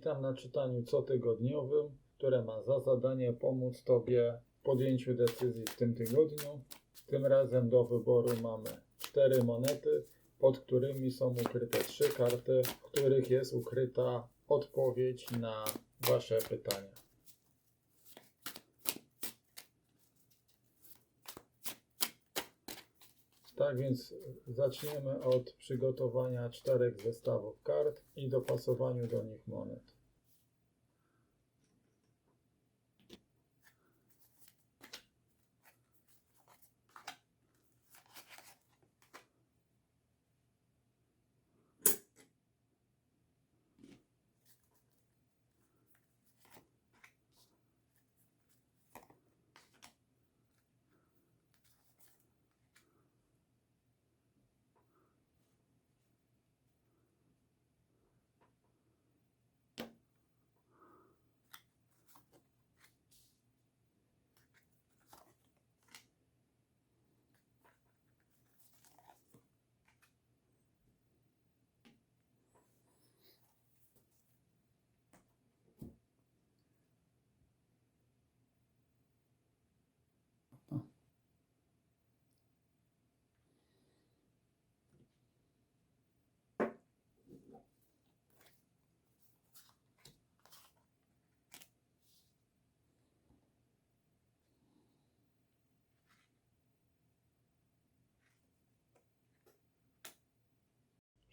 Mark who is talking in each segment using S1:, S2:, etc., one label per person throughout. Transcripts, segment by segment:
S1: Witam na czytaniu cotygodniowym, które ma za zadanie pomóc Tobie w podjęciu decyzji w tym tygodniu. Tym razem do wyboru mamy cztery monety, pod którymi są ukryte trzy karty, w których jest ukryta odpowiedź na Wasze pytania. Tak więc zaczniemy od przygotowania czterech zestawów kart i dopasowaniu do nich monet.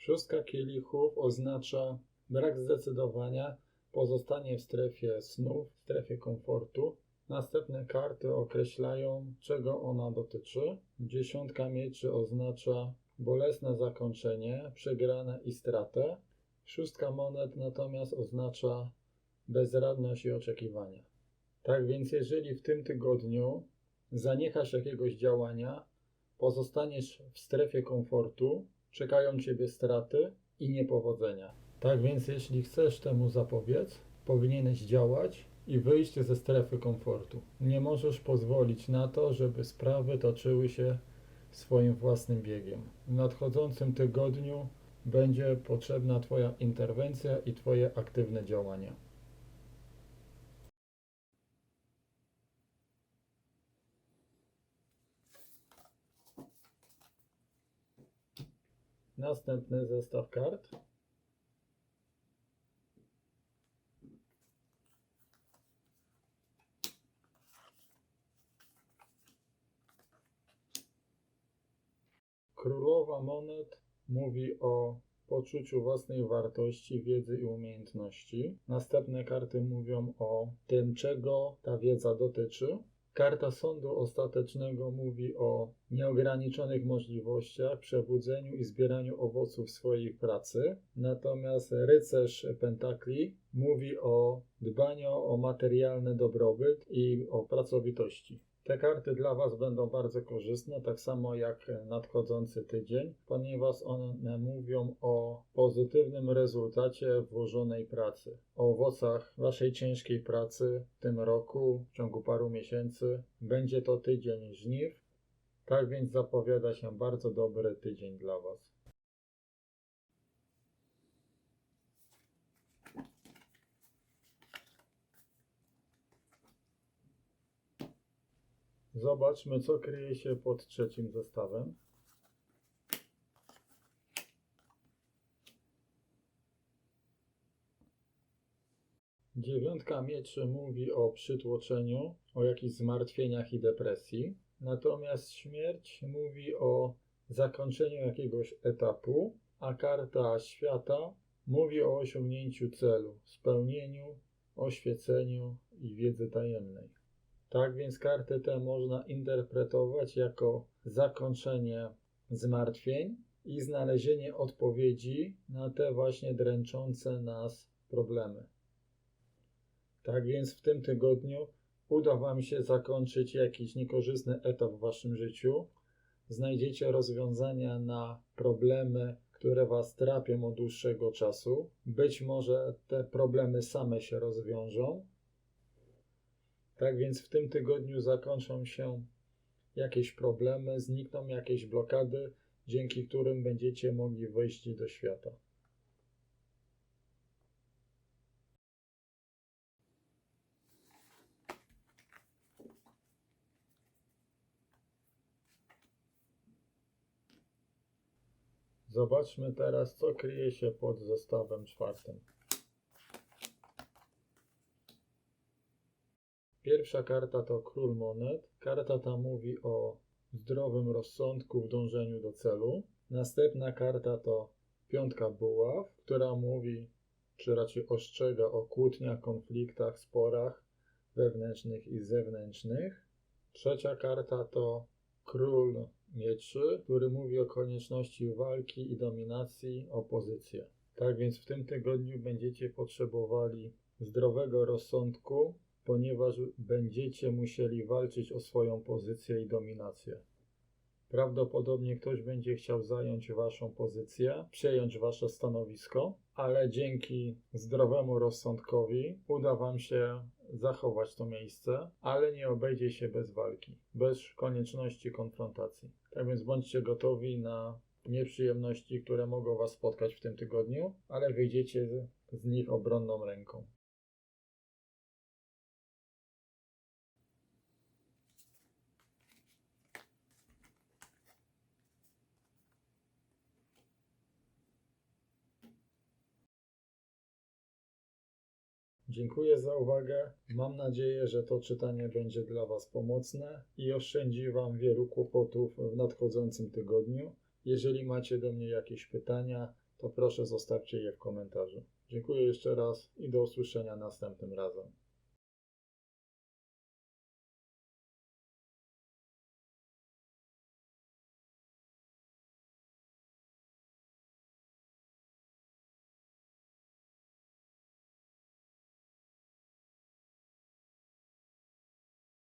S1: Szóstka kielichów oznacza brak zdecydowania, pozostanie w strefie snów, w strefie komfortu. Następne karty określają, czego ona dotyczy. Dziesiątka mieczy oznacza bolesne zakończenie, przegrane i stratę. Szóstka monet natomiast oznacza bezradność i oczekiwania. Tak więc, jeżeli w tym tygodniu zaniechasz jakiegoś działania, pozostaniesz w strefie komfortu, czekają Ciebie straty i niepowodzenia. Tak więc, jeśli chcesz temu zapobiec, powinieneś działać i wyjść ze strefy komfortu. Nie możesz pozwolić na to, żeby sprawy toczyły się swoim własnym biegiem. W nadchodzącym tygodniu będzie potrzebna Twoja interwencja i Twoje aktywne działania. Następny zestaw kart. Królowa monet mówi o poczuciu własnej wartości, wiedzy i umiejętności. Następne karty mówią o tym, czego ta wiedza dotyczy. Karta sądu ostatecznego mówi o nieograniczonych możliwościach, przebudzeniu i zbieraniu owoców swojej pracy. Natomiast rycerz pentakli mówi o dbaniu o materialny dobrobyt i o pracowitości. Te karty dla Was będą bardzo korzystne, tak samo jak nadchodzący tydzień, ponieważ one mówią o pozytywnym rezultacie włożonej pracy, o owocach Waszej ciężkiej pracy w tym roku, w ciągu paru miesięcy. Będzie to tydzień żniw, tak więc zapowiada się bardzo dobry tydzień dla Was. Zobaczmy, co kryje się pod trzecim zestawem. Dziewiątka mieczy mówi o przytłoczeniu, o jakichś zmartwieniach i depresji. Natomiast śmierć mówi o zakończeniu jakiegoś etapu, a karta świata mówi o osiągnięciu celu, spełnieniu, oświeceniu i wiedzy tajemnej. Tak więc karty te można interpretować jako zakończenie zmartwień i znalezienie odpowiedzi na te właśnie dręczące nas problemy. Tak więc w tym tygodniu uda Wam się zakończyć jakiś niekorzystny etap w Waszym życiu. Znajdziecie rozwiązania na problemy, które Was trapią od dłuższego czasu. Być może te problemy same się rozwiążą. Tak więc w tym tygodniu zakończą się jakieś problemy, znikną jakieś blokady, dzięki którym będziecie mogli wejść do świata. Zobaczmy teraz, co kryje się pod zestawem czwartym. Pierwsza karta to Król Monet. Karta ta mówi o zdrowym rozsądku w dążeniu do celu. Następna karta to Piątka Buław, która mówi, czy raczej ostrzega o kłótniach, konfliktach, sporach wewnętrznych i zewnętrznych. Trzecia karta to Król Mieczy, który mówi o konieczności walki i dominacji o pozycję. Tak więc w tym tygodniu będziecie potrzebowali zdrowego rozsądku, ponieważ będziecie musieli walczyć o swoją pozycję i dominację. Prawdopodobnie ktoś będzie chciał zająć waszą pozycję, przejąć wasze stanowisko, ale dzięki zdrowemu rozsądkowi uda wam się zachować to miejsce, ale nie obejdzie się bez walki, bez konieczności konfrontacji. Tak więc bądźcie gotowi na nieprzyjemności, które mogą was spotkać w tym tygodniu, ale wyjdziecie z, nich obronną ręką. Dziękuję za uwagę. Mam nadzieję, że to czytanie będzie dla Was pomocne i oszczędzi Wam wielu kłopotów w nadchodzącym tygodniu. Jeżeli macie do mnie jakieś pytania, to proszę zostawcie je w komentarzu. Dziękuję jeszcze raz i do usłyszenia następnym razem.